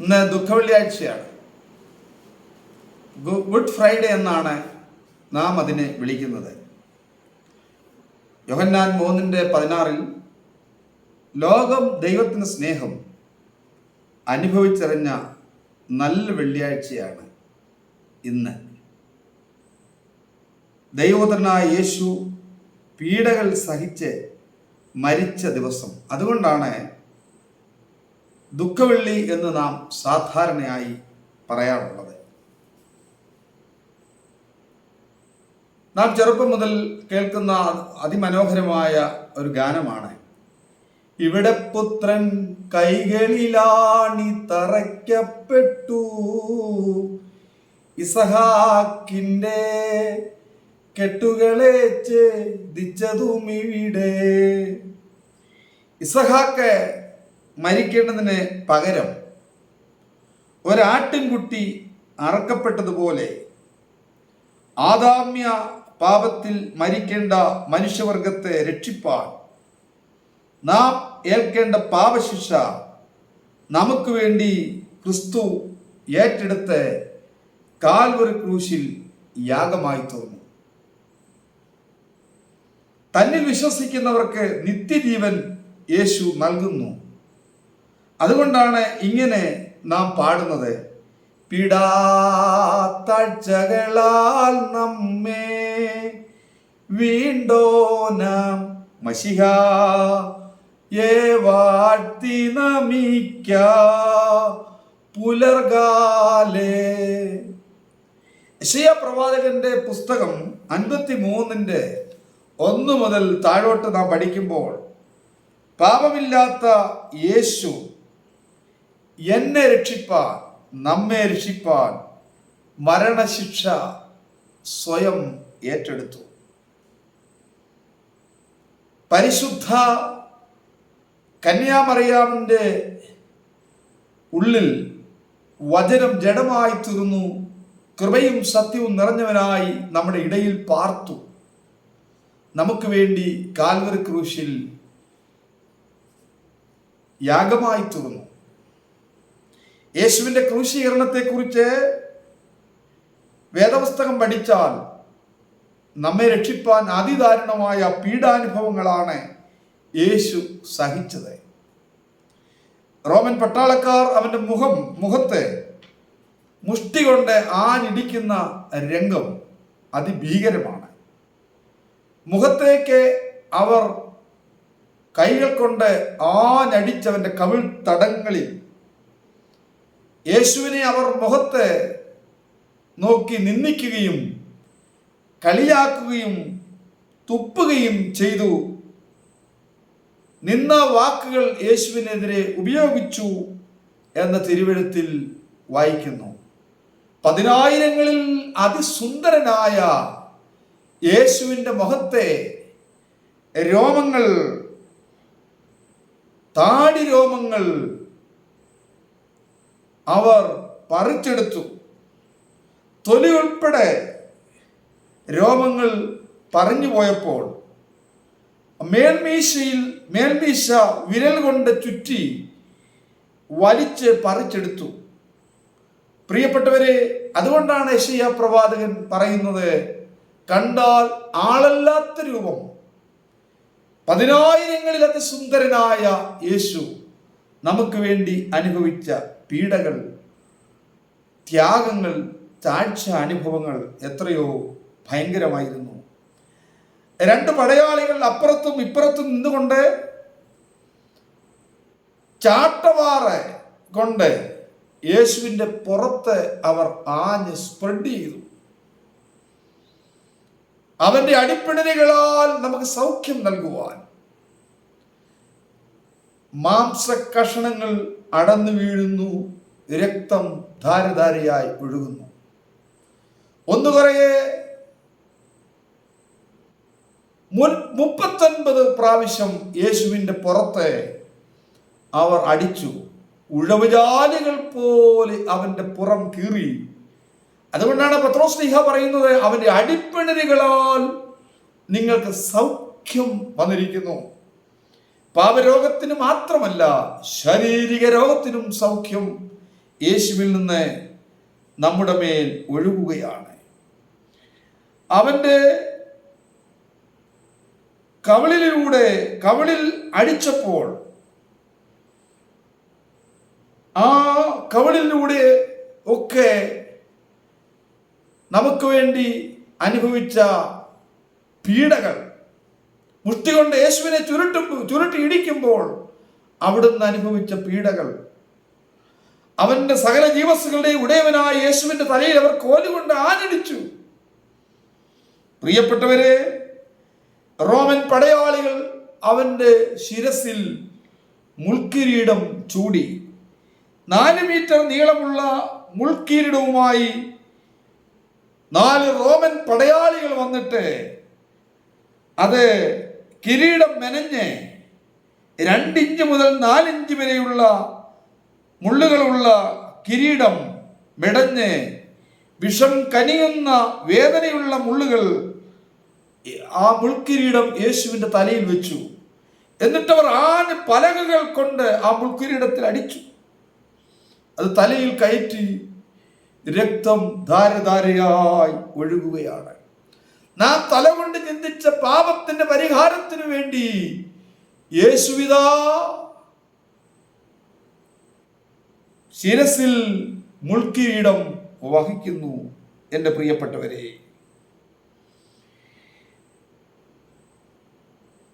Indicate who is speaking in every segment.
Speaker 1: ഇന്ന് ദുഃഖവെള്ളിയാഴ്ചയാണ്. വെള്ളിയാഴ്ചയാണ് good Friday എന്നാണ് നാം അതിനെ വിളിക്കുന്നത്. യോഹന്നാൻ മൂന്നിന്റെ പതിനാറിൽ ലോകം ദൈവത്തിന് സ്നേഹം അനുഭവിച്ചറിഞ്ഞ നല്ല വെള്ളിയാഴ്ചയാണ് ഇന്ന്. ദൈവോദരനായ യേശു പീഡകൾ സഹിച്ച് മരിച്ച ദിവസം. അതുകൊണ്ടാണ് ദുഃഖവെള്ളി എന്ന് നാം സാധാരണയായി പറയാറുള്ളത്. നാം ചെറുപ്പം മുതൽ കേൾക്കുന്ന അതിമനോഹരമായ ഒരു ഗാനമാണ്. ഇവിടെ പുത്രൻ കൈകളിലാണി തറയ്ക്കപ്പെട്ടു. ഇസഹാക്കിന്റെ കെട്ടുകളെ ഛേദിച്ചതും ഇവിടെ ഇസഹാക്ക് മരിക്കേണ്ടതിന് പകരം ഒരാട്ടിൻകുട്ടി അറക്കപ്പെട്ടതുപോലെ ആദാമ്യ പാപത്തിൽ മരിക്കേണ്ട മനുഷ്യവർഗത്തെ രക്ഷിപ്പാൻ നാം ഏൽക്കേണ്ട പാപശിക്ഷ നമുക്ക് വേണ്ടി ക്രിസ്തു ഏറ്റെടുത്ത് കാൽവറി ക്രൂശിൽ യാഗമായി തോന്നി തന്നിൽ വിശ്വസിക്കുന്നവർക്ക് നിത്യജീവൻ യേശു നൽകുന്നു. അതുകൊണ്ടാണ് ഇങ്ങനെ നാം പാടുന്നത്. പിടാത്താഴ്ചകളാൽ നമ്മെ വീണ്ടോനാം മഷിഹ ഏ വാഴ്ത്തി നമിക്ക പുലർകാലേ. യശയ പ്രവാചകന്റെ പുസ്തകം അൻപത്തി മൂന്നിന്റെ ഒന്ന് മുതൽ താഴോട്ട് നാം പഠിക്കുമ്പോൾ പാപമില്ലാത്ത യേശു എന്നെ രക്ഷിപ്പാൻ നമ്മെ രക്ഷിപ്പാൻ മരണശിക്ഷ സ്വയം ഏറ്റെടുത്തു. പരിശുദ്ധ കന്യാമറിയാമിന്റെ ഉള്ളിൽ വചനം ജഡമായി തീർന്നു. കൃപയും സത്യവും നിറഞ്ഞവനായി നമ്മുടെ ഇടയിൽ പാർത്തു. നമുക്ക് വേണ്ടി കാൽവറി ക്രൂശിൽ യാഗമായി തീർന്നു. യേശുവിന്റെ ക്രൂശീകരണത്തെക്കുറിച്ച് വേദപുസ്തകം പഠിച്ചാൽ നമ്മെ രക്ഷിപ്പാൻ അതിദാരുണമായ പീഡാനുഭവങ്ങളാണ് യേശു സഹിച്ചത്. റോമൻ പട്ടാളക്കാർ അവന്റെ മുഖം മുഖത്തെ മുഷ്ടി കൊണ്ട് ആഞ്ഞിടിക്കുന്ന രംഗം അതിഭീകരമാണ്. മുഖത്തേക്ക് അവർ കൈകൾ കൊണ്ട് ആഞ്ഞടിച്ചവന്റെ കവിൾ തടങ്ങളിൽ യേശുവിനെ അവർ മുഖത്ത് നോക്കി നിന്ദിക്കുകയും കളിയാക്കുകയും തുപ്പുകയും ചെയ്തു. നിന്ന വാക്കുകൾ യേശുവിനെതിരെ ഉപയോഗിച്ചു എന്ന തിരുവഴുത്തിൽ വായിക്കുന്നു. പതിനായിരങ്ങളിൽ അതിസുന്ദരനായ യേശുവിന്റെ മുഖത്തെ രോമങ്ങൾ താടി രോമങ്ങൾ അവർ പറിച്ചെടുത്തു. തൊലി ഉൾപ്പെടെ രോമങ്ങൾ പറഞ്ഞു പോയപ്പോൾ മേൽമീശയിൽ മേൽമീശ വിരൽ കൊണ്ട് ചുറ്റി വലിച്ച് പറിച്ചെടുത്തു. പ്രിയപ്പെട്ടവരെ അതുകൊണ്ടാണ് യശയ്യ പ്രവാചകൻ പറയുന്നത് കണ്ടാൽ ആളല്ലാത്ത രൂപം പതിനായിരങ്ങളിൽ അതിസുന്ദരനായ യേശു നമുക്ക് വേണ്ടി അനുഭവിച്ച പീഡകൾ ത്യാഗങ്ങൾ താഴ്ച അനുഭവങ്ങൾ എത്രയോ ഭയങ്കരമായിരുന്നു. രണ്ട് പടയാളികൾ അപ്പുറത്തും ഇപ്പുറത്തും നിന്നുകൊണ്ട് ചാട്ടവാറ കൊണ്ട് യേശുവിന്റെ പുറത്ത് അവർ ആഞ്ഞ് സ്പ്രെഡ് ചെയ്തു. അവന്റെ അടിപ്പിണരുകളാൽ നമുക്ക് സൗഖ്യം നൽകുവാൻ മാംസ കഷണങ്ങൾ അടന്നു വീഴുന്നു രക്തം ധാരധാരയായി ഒഴുകുന്നു. ഒന്ന് കുറയെ മുപ്പത്തൊൻപത് പ്രാവശ്യം യേശുവിന്റെ പുറത്തെ അവർ അടിച്ചു. ഉഴവുജാലികൾ പോലെ അവന്റെ പുറം കീറി. അതുകൊണ്ടാണ് പത്രോസ് ലീഹ പറയുന്നത് അവന്റെ അടിപ്പിണരുകളാൽ നിങ്ങൾക്ക് സൗഖ്യം വന്നിരിക്കുന്നു. പാപരോഗത്തിന് മാത്രമല്ല ശാരീരിക രോഗത്തിനും സൗഖ്യം യേശുവിൽ നിന്ന് നമ്മുടെ മേൽ ഒഴുകുകയാണ്. അവന്റെ കവളിലൂടെ കവളിൽ അടിച്ചപ്പോൾ ആ കവളിലൂടെ ഒക്കെ നമുക്ക് വേണ്ടി അനുഭവിച്ച പീഡകൾ മുഷ്ടി കൊണ്ട് യേശുവിനെ ചുരുട്ടുമ്പോൾ ചുരുട്ടി ഇടിക്കുമ്പോൾ അവിടുന്ന് അനുഭവിച്ച പീഡകൾ. അവന്റെ സകല ജീവസ്സുകളുടെ ഉടയവനായ യേശുവിന്റെ തലയിൽ അവർ കോലുകൊണ്ട് ആഞ്ഞടിച്ചു. പ്രിയപ്പെട്ടവരെ റോമൻ പടയാളികൾ അവന്റെ ശിരസിൽ മുൾക്കിരീടം ചൂടി. നാല് മീറ്റർ നീളമുള്ള മുൾക്കിരീടവുമായി നാല് റോമൻ പടയാളികൾ വന്നിട്ട് അത് കിരീടം മെനഞ്ഞ് രണ്ടിഞ്ച് മുതൽ നാലിഞ്ച് വരെയുള്ള മുള്ളുകളുള്ള കിരീടം മെടഞ്ഞ് വിഷം കനിയുന്ന വേദനയുള്ള മുള്ളുകൾ ആ മുൾക്കിരീടം യേശുവിന്റെ തലയിൽ വെച്ചു. എന്നിട്ടവർ ആന് പലകകൾ കൊണ്ട് ആ മുൾക്കിരീടത്തിൽ അടിച്ചു. അത് തലയിൽ കയറ്റി രക്തം ധാരധാരയായി ഒഴുകുകയാണ്. നാം തലകൊണ്ട് ചിന്തിച്ച പാപത്തിന്റെ പരിഹാരത്തിനു വേണ്ടി യേശുവിതാ ശിരസിൽ മുൾക്കിരീടം വഹിക്കുന്നു എന്റെ പ്രിയപ്പെട്ടവരെ.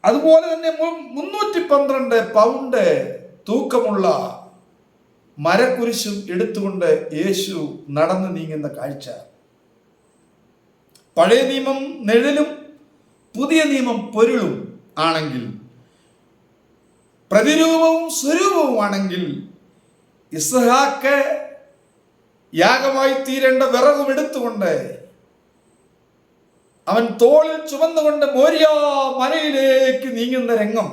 Speaker 1: അതുപോലെ തന്നെ മുന്നൂറ്റി പന്ത്രണ്ട് പൗണ്ട് തൂക്കമുള്ള മരക്കുരിശും എടുത്തുകൊണ്ട് യേശു നടന്നു നീങ്ങുന്ന കാഴ്ച. പഴയ നിയമം നിഴലും പുതിയ നിയമം പൊരുളും ആണെങ്കിൽ പ്രതിരൂപവും സ്വരൂപവുമാണെങ്കിൽ ഇസ്ഹാക്ക് യാഗമായി തീരേണ്ട വിറകും എടുത്തുകൊണ്ട് അവൻ തോളിൽ ചുമന്നുകൊണ്ട് മോരിയ മലയിലേക്ക് നീങ്ങുന്ന രംഗം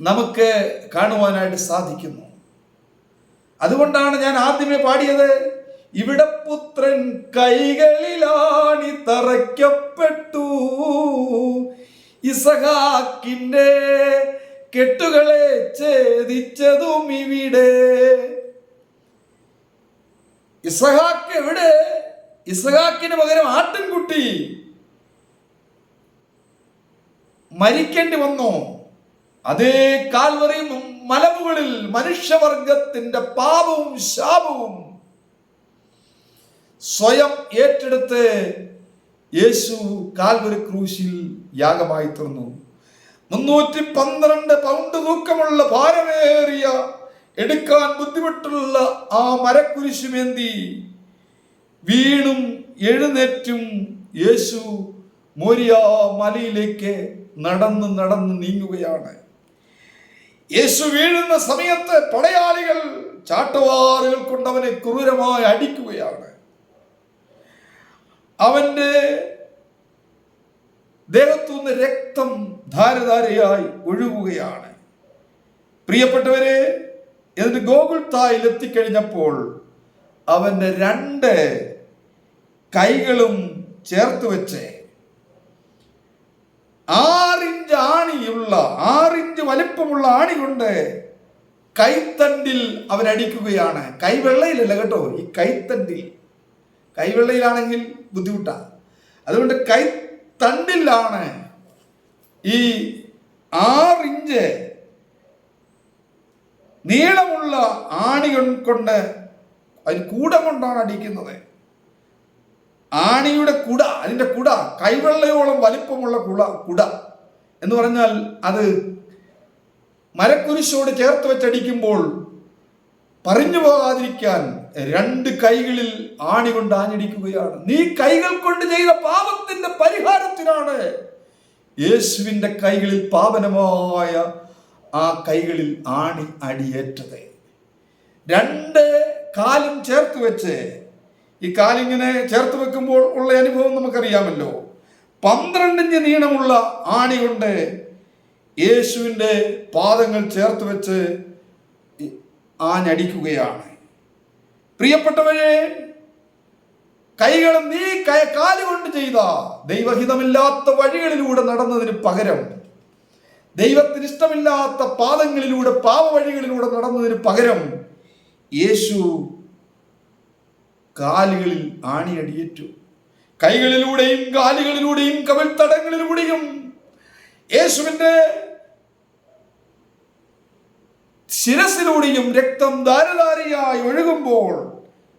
Speaker 1: നമുക്ക് കാണുവാനായിട്ട് സാധിക്കുന്നു. അതുകൊണ്ടാണ് ഞാൻ ആദ്യമേ പാടിയത് ഇവിടെ പുത്രൻ കൈകളിലാണി തറയ്ക്കപ്പെട്ടു. ഇസഹാക്കിന്റെ കെട്ടുകളെ ഛേദിച്ചതും ഇവിടെ. ഇസഹാക്ക് എവിടെ? ഇസഹാക്കിന് പകരം ആട്ടിൻകുട്ടി. മരിക്കേണ്ടി വന്നു. അതേ കാൽവറി മലമുകളിൽ മനുഷ്യവർഗത്തിന്റെ പാപവും ശാപവും സ്വയം ഏറ്റെടുത്ത് യേശു കാൽവരി ക്രൂശിൽ യാഗമായി തീർന്നു. മുന്നൂറ്റി പന്ത്രണ്ട് പൗണ്ട് തൂക്കമുള്ള ഭാരമേറിയ എടുക്കാൻ ബുദ്ധിമുട്ടുള്ള ആ മരക്കുരിശുമേന്തി വീണും എഴുന്നേറ്റും യേശു മോരിയ മലയിലേക്ക് നടന്ന് നടന്ന് നീങ്ങുകയാണ്. യേശു വീഴുന്ന സമയത്ത് പടയാളികൾ ചാട്ടവാറുകൾ കൊണ്ടവനെ ക്രൂരമായി അടിക്കുകയാണ്. അവന്റെ ദേഹത്തുനിന്ന് രക്തം ധാരധാരയായി ഒഴുകുകയാണ്. പ്രിയപ്പെട്ടവരെ എന്നിട്ട് ഗോകുൽത്തായിൽ എത്തിക്കഴിഞ്ഞപ്പോൾ അവന്റെ രണ്ട് കൈകളും ചേർത്ത് വെച്ച് ആറിഞ്ച് ആണിയുള്ള ആറിഞ്ച് വലിപ്പമുള്ള ആണി കൊണ്ട് കൈത്തണ്ടിൽ അവരടിക്കുകയാണ്. കൈവെള്ളയിലല്ല കേട്ടോ ഈ കൈത്തണ്ടിൽ. കൈവെള്ളയിലാണെങ്കിൽ ബുദ്ധിമുട്ടാണ് അതുകൊണ്ട് കൈ കൈത്തണ്ടിലാണ് ഈ ആറിഞ്ച് നീളമുള്ള ആണികൾ കൊണ്ട് അതിന് കൂട കൊണ്ടാണ് അടിക്കുന്നത്. ആണിയുടെ കുട അതിന്റെ കുട കൈവെള്ളയോളം വലിപ്പമുള്ള കുട കുട എന്ന് പറഞ്ഞാൽ അത് മരക്കുരിശോട് ചേർത്ത് വെച്ചടിക്കുമ്പോൾ പറഞ്ഞു പോകാതിരിക്കാൻ രണ്ട് കൈകളിൽ ആണി കൊണ്ട് ആഞ്ഞടിക്കുകയാണ്. നീ കൈകൾ കൊണ്ട് ചെയ്ത പാപത്തിന്റെ പരിഹാരത്തിനാണ് യേശുവിന്റെ കൈകളിൽ പാപനമായ ആ കൈകളിൽ ആണി അടിയേറ്റത്. രണ്ട് കാലും ചേർത്ത് വെച്ച് ഈ കാലിങ്ങനെ ചേർത്ത് വെക്കുമ്പോൾ ഉള്ള അനുഭവം നമുക്കറിയാമല്ലോ. പന്ത്രണ്ടിഞ്ച് നീളമുള്ള ആണി കൊണ്ട് യേശുവിന്റെ പാദങ്ങൾ ചേർത്ത് വെച്ച് ആഞ്ഞടിക്കുകയാണ്. പ്രിയപ്പെട്ടവരെ കൈകളും നീ കാലുകൊണ്ട് ചെയ്ത ദൈവഹിതമില്ലാത്ത വഴികളിലൂടെ നടന്നതിന് പകരം ദൈവത്തിന് ഇഷ്ടമില്ലാത്ത പാദങ്ങളിലൂടെ പാവവഴികളിലൂടെ നടന്നതിന് പകരം യേശു കാലുകളിൽ ആണിയടിയേറ്റു. കൈകളിലൂടെയും കാലുകളിലൂടെയും കവിൾത്തടങ്ങളിലൂടെയും യേശുവിന്റെ ശിരസിലൂടെയും രക്തം ധാരധാരയായി ഒഴുകുമ്പോൾ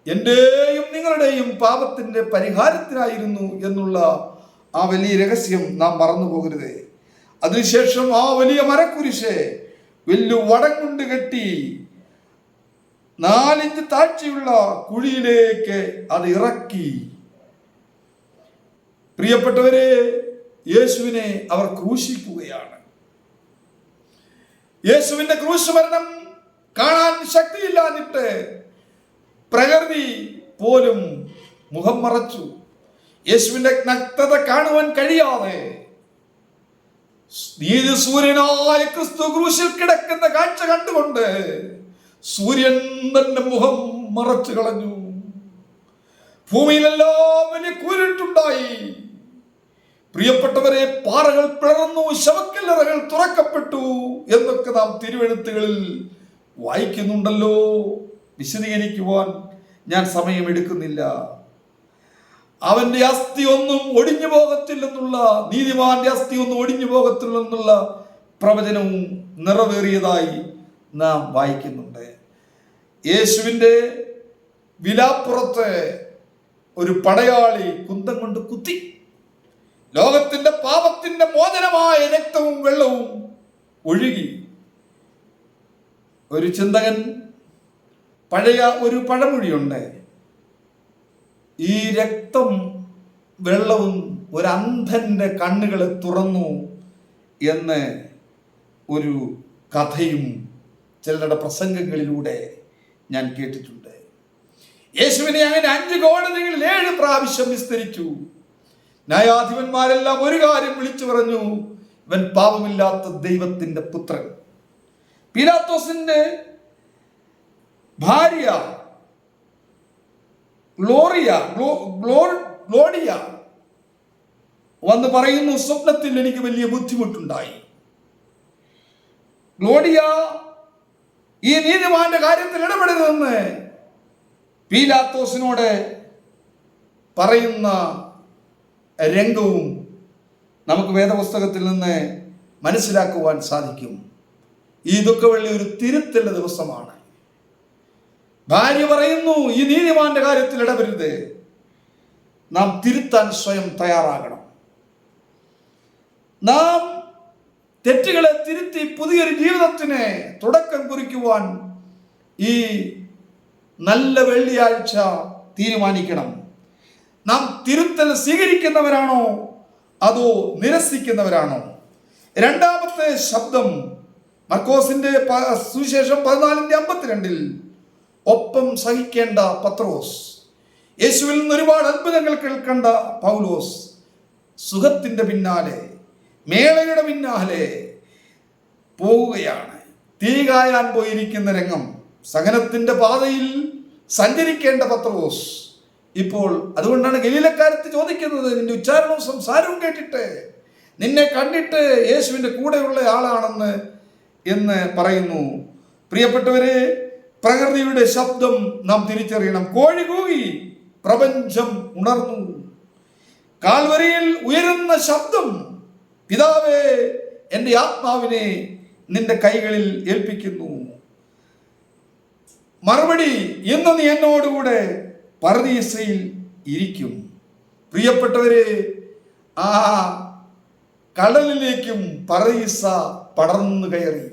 Speaker 1: എന്റെയും നിങ്ങളുടെയും പാപത്തിന്റെ പരിഹാരത്തിനായിരുന്നു എന്നുള്ള ആ വലിയ രഹസ്യം നാം മറന്നു പോകരുത്. അതിനുശേഷം ആ വലിയ മരക്കുരിശ് വലിയ വടം കൊണ്ട് കെട്ടി നാലിഞ്ച് താഴ്ചയുള്ള കുഴിയിലേക്ക് അത് ഇറക്കി. പ്രിയപ്പെട്ടവരെ യേശുവിനെ അവർ ക്രൂശിക്കുകയാണ്. യേശുവിന്റെ ക്രൂശ് മരണം കാണാൻ ശക്തിയില്ലാഞ്ഞിട്ട് പ്രകൃതി പോലും മുഖം മറച്ചു. യേശുവിന്റെ നഗ്നത കാണുവാൻ കഴിയാതെ സൂര്യനായ ക്രിസ്തു ക്രൂശിൽ കിടക്കുന്ന കാഴ്ച കണ്ടുകൊണ്ട് സൂര്യൻ തന്റെ മുഖം മറച്ചു കളഞ്ഞു. ഭൂമിയിലെല്ലാം വലിയ കൂരിട്ടുണ്ടായി. പ്രിയപ്പെട്ടവരെ പാറകൾ പിളർന്നു ശവക്കല്ലറകൾ തുറക്കപ്പെട്ടു എന്നൊക്കെ നാം തിരുവെഴുത്തുകളിൽ വായിക്കുന്നുണ്ടല്ലോ. വിശദീകരിക്കുവാൻ ഞാൻ സമയമെടുക്കുന്നില്ല. അവന്റെ അസ്ഥി ഒന്നും ഒടിഞ്ഞു പോകത്തില്ലെന്നുള്ള നീതിമാന്റെ അസ്ഥി ഒന്നും ഒടിഞ്ഞു പോകത്തില്ലെന്നുള്ള പ്രവചനവും നിറവേറിയതായി നാം വായിക്കുന്നുണ്ട്. യേശുവിന്റെ വിലാപ്പുറത്തെ ഒരു പടയാളി കുന്തം കൊണ്ട് കുത്തി ലോകത്തിന്റെ പാപത്തിന്റെ മോചനമായ രക്തവും വെള്ളവും ഒഴുകി. ഒരു ചിന്തകൻ പഴയ ഒരു പഴമൊഴിയുണ്ട്. ഈ രക്തം വെള്ളവും ഒരു അന്ധന്റെ കണ്ണുകളെ തുറന്നു എന്ന് ഒരു കഥയും ചിലരുടെ പ്രസംഗങ്ങളിലൂടെ ഞാൻ കേട്ടിട്ടുണ്ട്. യേശുവിനെ അങ്ങനെ അഞ്ച് കോടതികളിൽ ഏഴ് പ്രാവശ്യം വിസ്തരിച്ചു. ന്യായാധിപന്മാരെല്ലാം ഒരു കാര്യം വിളിച്ചു പറഞ്ഞു. ഇവൻ പാപമില്ലാത്ത ദൈവത്തിന്റെ പുത്രൻ. പിലാത്തോസിന്റെ ഭാര്യ ഗ്ലോറിയ ഗ്ലോ- ഗ്ലോ- ഗ്ലോഡിയ വന്ന് പറയുന്നു സ്വപ്നത്തിൽ എനിക്ക് വലിയ ബുദ്ധിമുട്ടുണ്ടായി. ഗ്ലോഡിയ ഈ നീതിമാന്റെ കാര്യത്തിൽ ഇടപെടരുതെന്ന് പീലാത്തോസിനോട് പറയുന്ന രംഗവും നമുക്ക് വേദപുസ്തകത്തിൽ നിന്ന് മനസ്സിലാക്കുവാൻ സാധിക്കും. ഈ ദുഃഖവെള്ളി ഒരു തിരുത്തലിന്റെ ദിവസമാണ്. ഭാര്യ പറയുന്നു ഈ നീതിമാന്റെ കാര്യത്തിൽ ഇടപെരുത് നാം തിരുത്താൻ സ്വയം തയ്യാറാകണം. നാം തെറ്റുകളെ തിരുത്തി പുതിയൊരു ജീവിതത്തിന് തുടക്കം കുറിക്കുവാൻ ഈ നല്ല വെള്ളിയാഴ്ച തീരുമാനിക്കണം. നാം തിരുത്തൽ സ്വീകരിക്കുന്നവരാണോ? അതോ നിരസിക്കുന്നവരാണോ? രണ്ടാമത്തെ ശബ്ദം മർക്കോസിന്റെ സുവിശേഷം പതിനാലിന്റെ അമ്പത്തിരണ്ടിൽ ഒപ്പം സഹിക്കേണ്ട പത്രോസ്. യേശുവിൽ നിന്ന് ഒരുപാട് അത്ഭുതങ്ങൾ കേൾക്കേണ്ട പൗലോസ് സുഖത്തിന്റെ പിന്നാലെ മേളയുടെ പിന്നാലെ പോവുകയാണ്. തീ കായാൻ പോയിരിക്കുന്ന രംഗം സഹനത്തിന്റെ പാതയിൽ സഞ്ചരിക്കേണ്ട പത്രോസ്. ഇപ്പോൾ അതുകൊണ്ടാണ് ഗലീലക്കാരത്ത് ചോദിക്കുന്നത് നിന്റെ ഉച്ചാരണവും സംസാരവും കേട്ടിട്ട് നിന്നെ കണ്ടിട്ട് യേശുവിന്റെ കൂടെയുള്ള ആളാണെന്ന് എന്ന് പറയുന്നു. പ്രിയപ്പെട്ടവരെ പ്രകൃതിയുടെ ശബ്ദം നാം തിരിച്ചറിയണം. കോഴി കൂകി പ്രപഞ്ചം ഉണർന്നു. കാൽവരിയിൽ ഉയരുന്ന ശബ്ദം പിതാവേ എന്റെ ആത്മാവിനെ നിന്റെ കൈകളിൽ ഏൽപ്പിക്കുന്നു. മറുപടി ഇന്ന് നീ എന്നോടുകൂടെ പർദീസയിൽ ഇരിക്കും. പ്രിയപ്പെട്ടവരെ ആ കടലിലേക്കും പറദീസ പടർന്നു കയറി.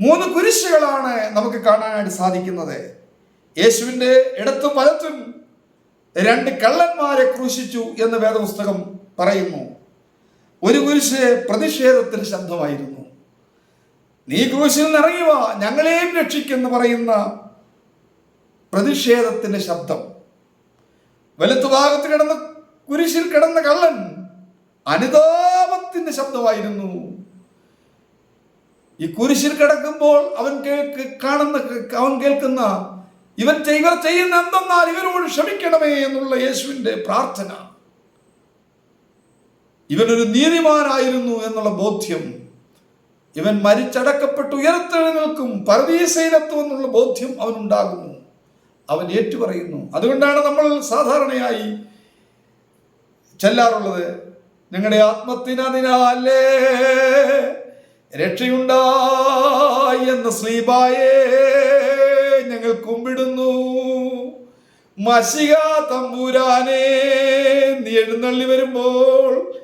Speaker 1: മൂന്ന് കുരിശുകളാണ് നമുക്ക് കാണാനായിട്ട് സാധിക്കുന്നത്. യേശുവിന്റെ ഇടത്തും വലത്തും രണ്ട് കള്ളന്മാരെ ക്രൂശിച്ചു എന്ന് വേദപുസ്തകം പറയുന്നു. ഒരു കുരിശ് പ്രതിഷേധത്തിന് ശബ്ദമായിരുന്നു. നീ ക്രൂശിൽ വാ ഞങ്ങളെയും രക്ഷിക്കെന്ന് പറയുന്ന പ്രതിഷേധത്തിന്റെ ശബ്ദം. വലത്തുഭാഗത്ത് കിടന്ന കുരിശിൽ കിടന്ന കള്ളൻ അനുതാപത്തിന്റെ ശബ്ദമായിരുന്നു. ഈ കുരിശിൽ കിടക്കുമ്പോൾ അവൻ കേൾക്ക് കാണുന്ന അവൻ കേൾക്കുന്ന ഇവൻ ഇവർ ചെയ്യുന്ന എന്തെന്നാൽ ഇവരോട് ക്ഷമിക്കണമേ എന്നുള്ള യേശുവിന്റെ പ്രാർത്ഥന. ഇവനൊരു നീതിമാനായിരുന്നു എന്നുള്ള ബോധ്യം. ഇവൻ മരിച്ചടക്കപ്പെട്ട് ഉയരത്തെഴുന്നേൽക്കും പരദീസയിലെത്തുമെന്നുള്ള ബോധ്യം അവനുണ്ടാകുന്നു. അവൻ ഏറ്റുപറയുന്നു. അതുകൊണ്ടാണ് നമ്മൾ സാധാരണയായി ചെല്ലാറുള്ളത്. ഞങ്ങളുടെ ആത്മത്തിനതിനാലേ രക്ഷയുണ്ടായി എന്ന സ്ലീബായേ ഞങ്ങൾ കുമ്പിടുന്നു. മസിക തമ്പുരാനേ നീ എഴുന്നള്ളി വരുമ്പോൾ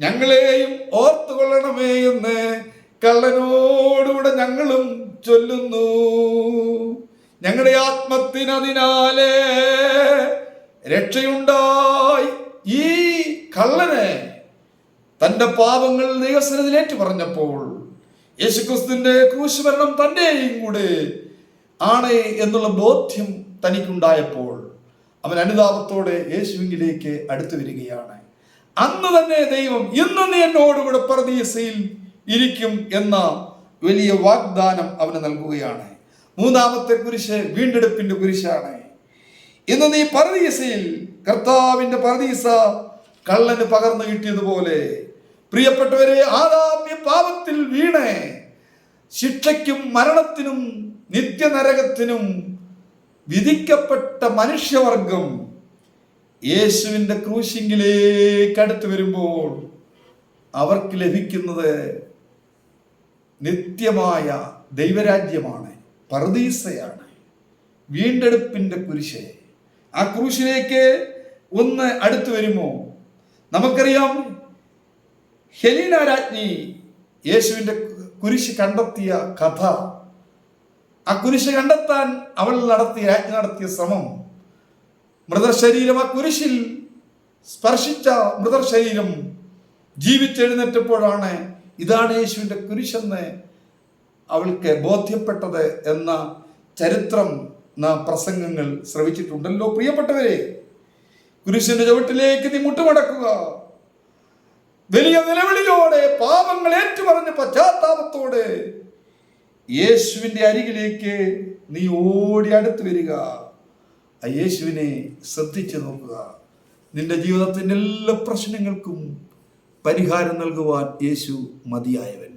Speaker 1: ഞങ്ങളെയും ഓർത്തുകൊള്ളണമേ എന്ന് കള്ളനോടുകൂടെ ഞങ്ങളും ചൊല്ലുന്നു. ഞങ്ങളുടെ ആത്മത്തിനതിനാലെ രക്ഷയുണ്ടായി. ഈ കള്ളനെ തന്റെ പാപങ്ങൾ ദൈവസനത്തിൽ ഏറ്റു പറഞ്ഞപ്പോൾ യേശുക്രിസ്തുവിന്റെ ക്രൂശുമരണം തന്നെയും കൂടെ ആണ് എന്നുള്ള ബോധ്യം തനിക്കുണ്ടായപ്പോൾ അവൻ അനുതാപത്തോടെ യേശുവിങ്കിലേക്ക് അടുത്തു വരികയാണ്. അന്ന് തന്നെ ദൈവം ഇന്ന് നീ എന്നോടുകൂടെ പ്രതീസയിൽ ഇരിക്കും എന്ന വലിയ വാഗ്ദാനം അവന് നൽകുകയാണ്. മൂന്നാമത്തെ കുരിശ് വീണ്ടെടുപ്പിന്റെ കുരിശാണ്. ഇന്ന് നീ പറദീസയിൽ കർത്താവിന്റെ പറദീസ കള്ളന് പകർന്നു കിട്ടിയതുപോലെ പ്രിയപ്പെട്ടവരെ ആദാമ്യ പാപത്തിൽ വീണ് ശിക്ഷയ്ക്കും മരണത്തിനും നിത്യനരകത്തിനും വിധിക്കപ്പെട്ട മനുഷ്യവർഗം യേശുവിന്റെ ക്രൂശിങ്കിലേക്ക് അടുത്ത് വരുമ്പോൾ അവർക്ക് ലഭിക്കുന്നത് നിത്യമായ ദൈവരാജ്യമാണ്. പർദീസയാണ്. വീണ്ടെടുപ്പിന്റെ കുരിശ്. ആ ക്രൂശിലേക്ക് ഒന്ന് അടുത്തു വരുമോ? നമുക്കറിയാം ഹെലീന രാജ്ഞി യേശുവിന്റെ കുരിശ് കണ്ടെത്തിയ കഥ. ആ കുരിശ് കണ്ടെത്താൻ അവൾ നടത്തിയ രാജ്ഞി നടത്തിയ ശ്രമം. മൃതശരീരം ആ കുരിശിൽ സ്പർശിച്ച മൃതശരീരം ജീവിച്ചെഴുന്നേറ്റപ്പോഴാണ് ഇതാണ് യേശുവിന്റെ കുരിശെന്ന് അവൾക്ക് ബോധ്യപ്പെട്ടത് എന്ന ചരിത്രം നാം പ്രസംഗങ്ങൾ ശ്രവിച്ചിട്ടുണ്ടല്ലോ. പ്രിയപ്പെട്ടവരെ കുരിശിന്റെ ചുവട്ടിലേക്ക് നീ മുട്ടുമടക്കുക. വലിയ നിലവിളിയോടെ പാപങ്ങൾ ഏറ്റുപറഞ്ഞ പശ്ചാത്താപത്തോടെ യേശുവിന്റെ അരികിലേക്ക് നീ ഓടി അടുത്ത് വരിക. ആ യേശുവിനെ ശ്രദ്ധിച്ചു നോക്കുക. നിന്റെ ജീവിതത്തിന്റെ എല്ലാ പ്രശ്നങ്ങൾക്കും പരിഹാരം നൽകുവാൻ യേശു മതിയായവൻ.